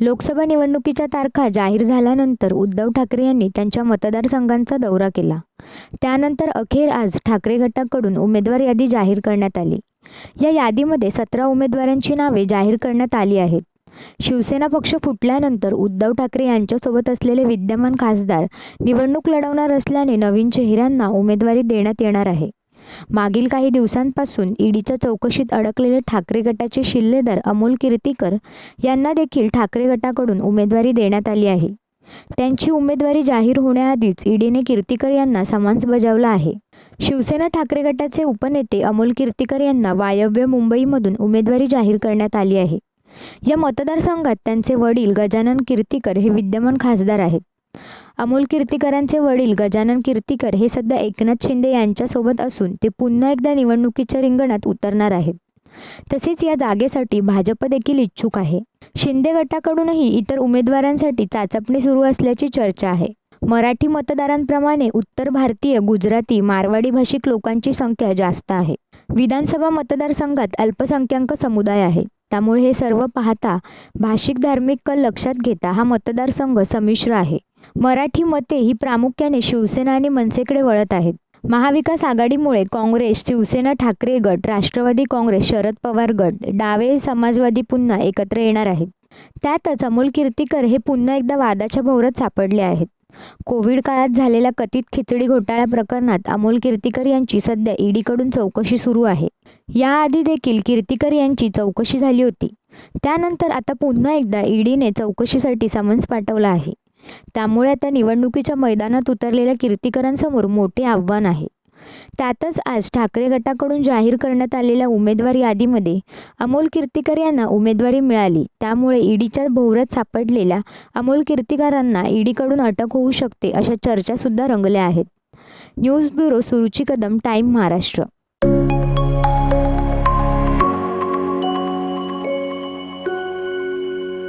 लोकसभा निवडणुकीच्या तारखा जाहीर झाल्यानंतर उद्धव ठाकरे यांनी त्यांच्या मतदारसंघांचा दौरा केला. त्यानंतर अखेर आज ठाकरे गटाकडून उमेदवार यादी जाहीर करण्यात आली. या यादीमध्ये सतरा उमेदवारांची नावे जाहीर करण्यात आली आहेत. शिवसेना पक्ष फुटल्यानंतर उद्धव ठाकरे यांच्यासोबत असलेले विद्यमान खासदार निवडणूक लढवणार असल्याने नवीन चेहऱ्यांना उमेदवारी देण्यात येणार आहे. मागील काही दिवसांपासून ईडीच्या चौकशीत अडकलेले ठाकरे गटाचे शिल्लेदार अमोल कीर्तीकर यांना देखील ठाकरे गटाकडून उमेदवारी देण्यात आली आहे. त्यांची उमेदवारी जाहीर होण्याआधीच ईडीने कीर्तीकर यांना समन्स बजावला आहे. शिवसेना ठाकरे गटाचे उपनेते अमोल कीर्तीकर यांना वायव्य मुंबईमधून उमेदवारी जाहीर करण्यात आली आहे. या मतदारसंघात त्यांचे वडील गजानन कीर्तीकर हे विद्यमान खासदार आहेत. अमोल कीर्तीकरांचे वडील गजानन कीर्तीकर हे सध्या एकनाथ शिंदे यांच्यासोबत असून ते पुन्हा एकदा निवडणुकीच्या रिंगणात उतरणार आहेत. तसेच या जागेसाठी भाजप देखील इच्छुक आहे. शिंदे गटाकडूनही इतर उमेदवारांसाठी चाचपणी सुरू असल्याची चर्चा आहे. मराठी मतदारांप्रमाणे उत्तर भारतीय गुजराती मारवाडी भाषिक लोकांची संख्या जास्त आहे. विधानसभा मतदारसंघात अल्पसंख्याक समुदाय आहे. त्यामुळे हे सर्व पाहता भाषिक धार्मिक कल लक्षात घेता हा मतदारसंघ संमिश्र आहे. मराठी मते ही प्रामुख्याने शिवसेना आणि मनसेकडे वळत आहेत. महाविकास आघाडीमुळे काँग्रेस शिवसेना ठाकरे गट राष्ट्रवादी काँग्रेस शरद पवार गट डावे समाजवादी पुन्हा एकत्र येणार आहेत. त्यातच अमोल कीर्तीकर हे पुन्हा एकदा वादाच्या भोवरात सापडले आहेत. कोविड काळात झालेल्या कथित खिचडी घोटाळा प्रकरणात अमोल कीर्तीकर यांची सध्या ईडीकडून चौकशी सुरू आहे. याआधी देखील कीर्तीकर यांची चौकशी झाली होती. त्यानंतर आता पुन्हा एकदा ईडीने चौकशीसाठी समन्स पाठवला आहे. त्यामुळे आता निवडणुकीच्या मैदानात उतरलेल्या कीर्तीकरांसमोर मोठे आव्हान आहे. त्यातच आज ठाकरे गटाकडून जाहीर करण्यात आलेल्या उमेदवार यादीमध्ये अमोल कीर्तीकर यांना उमेदवारी मिळाली. त्यामुळे ईडीच्या भोवऱ्यात सापडलेल्या अमोल कीर्तीकरांना ईडीकडून अटक होऊ शकते अशा चर्चासुद्धा रंगल्या आहेत. News bureau Suruchi Kadam time Maharashtra.